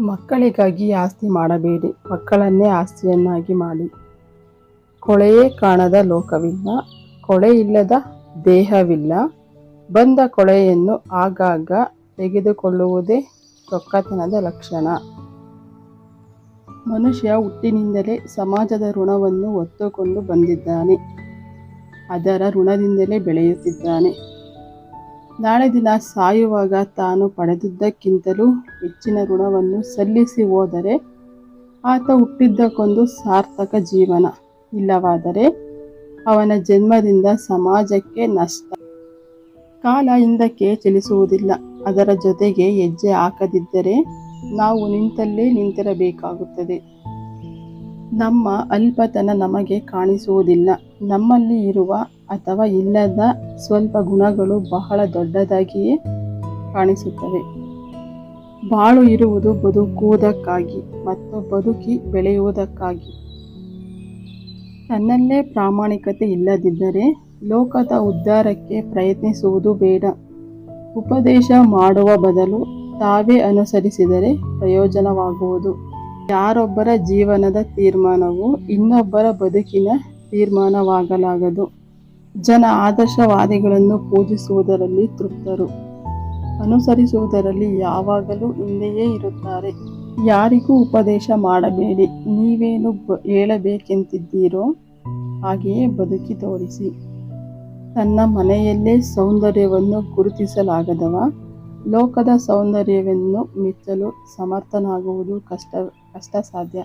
ಮಕ್ಕಳಿಗಾಗಿ ಆಸ್ತಿ ಮಾಡಬೇಡಿ. ಮಕ್ಕಳನ್ನೇ ಆಸ್ತಿಯನ್ನಾಗಿ ಮಾಡಿ. ಕೊಳೆಯೇ ಕಾಣದ ಲೋಕವಿಲ್ಲ. ಕೊಳೆ ಇಲ್ಲದ ದೇಹವಿಲ್ಲ. ಬಂದ ಕೊಳೆಯನ್ನು ಆಗಾಗ ತೆಗೆದುಕೊಳ್ಳುವುದೇ ಚೊಕ್ಕತನದ ಲಕ್ಷಣ. ಮನುಷ್ಯ ಹುಟ್ಟಿನಿಂದಲೇ ಸಮಾಜದ ಋಣವನ್ನು ಹೊತ್ತುಕೊಂಡು ಬಂದಿದ್ದಾನೆ. ಅದರ ಋಣದಿಂದಲೇ ಬೆಳೆಯುತ್ತಿದ್ದಾನೆ. ನಾಳೆ ದಿನ ಸಾಯುವಾಗ ತಾನು ಪಡೆದಿದ್ದಕ್ಕಿಂತಲೂ ಹೆಚ್ಚಿನ ಋಣವನ್ನು ಸಲ್ಲಿಸಿ ಹೋದರೆ ಆತ ಹುಟ್ಟಿದ್ದಕ್ಕೊಂದು ಸಾರ್ಥಕ ಜೀವನ. ಇಲ್ಲವಾದರೆ ಅವನ ಜನ್ಮದಿಂದ ಸಮಾಜಕ್ಕೆ ನಷ್ಟ. ಕಾಲ ಹಿಂದಕ್ಕೆ ಚಲಿಸುವುದಿಲ್ಲ. ಅದರ ಜೊತೆಗೆ ಹೆಜ್ಜೆ ಹಾಕದಿದ್ದರೆ ನಾವು ನಿಂತಲ್ಲೇ ನಿಂತಿರಬೇಕಾಗುತ್ತದೆ. ನಮ್ಮ ಅಲ್ಪತನ ನಮಗೆ ಕಾಣಿಸುವುದಿಲ್ಲ. ನಮ್ಮಲ್ಲಿ ಇರುವ ಅಥವಾ ಇಲ್ಲದ ಸ್ವಲ್ಪ ಗುಣಗಳು ಬಹಳ ದೊಡ್ಡದಾಗಿಯೇ ಕಾಣಿಸುತ್ತವೆ. ಬಾಳು ಇರುವುದು ಬದುಕುವುದಕ್ಕಾಗಿ, ಮತ್ತು ಬದುಕಿ ಬೆಳೆಯುವುದಕ್ಕಾಗಿ. ತನ್ನಲ್ಲೇ ಪ್ರಾಮಾಣಿಕತೆ ಇಲ್ಲದಿದ್ದರೆ ಲೋಕದ ಉದ್ಧಾರಕ್ಕೆ ಪ್ರಯತ್ನಿಸುವುದು ಬೇಡ. ಉಪದೇಶ ಮಾಡುವ ಬದಲು ತಾವೇ ಅನುಸರಿಸಿದರೆ ಪ್ರಯೋಜನವಾಗುವುದು. ಯಾರೊಬ್ಬರ ಜೀವನದ ತೀರ್ಮಾನವು ಇನ್ನೊಬ್ಬರ ಬದುಕಿನ ತೀರ್ಮಾನವಾಗಲಾಗದು. ಜನ ಆದರ್ಶವಾದಿಗಳನ್ನು ಪೂಜಿಸುವುದರಲ್ಲಿ ತೃಪ್ತರು. ಅನುಸರಿಸುವುದರಲ್ಲಿ ಯಾವಾಗಲೂ ಹಿಂದೆಯೇ ಇರುತ್ತಾರೆ. ಯಾರಿಗೂ ಉಪದೇಶ ಮಾಡಬೇಡಿ. ನೀವೇನು ಬ, ಹೇಳಬೇಕೆಂತಿದ್ದೀರೋ ಹಾಗೆಯೇ ಬದುಕಿ ತೋರಿಸಿ. ತನ್ನ ಮನೆಯಲ್ಲೇ ಸೌಂದರ್ಯವನ್ನು ಗುರುತಿಸಲಾಗದವ ಲೋಕದ ಸೌಂದರ್ಯವನ್ನು ಮೆಚ್ಚಲು ಸಮರ್ಥನಾಗುವುದು ಕಷ್ಟ ಕಷ್ಟ ಸಾಧ್ಯ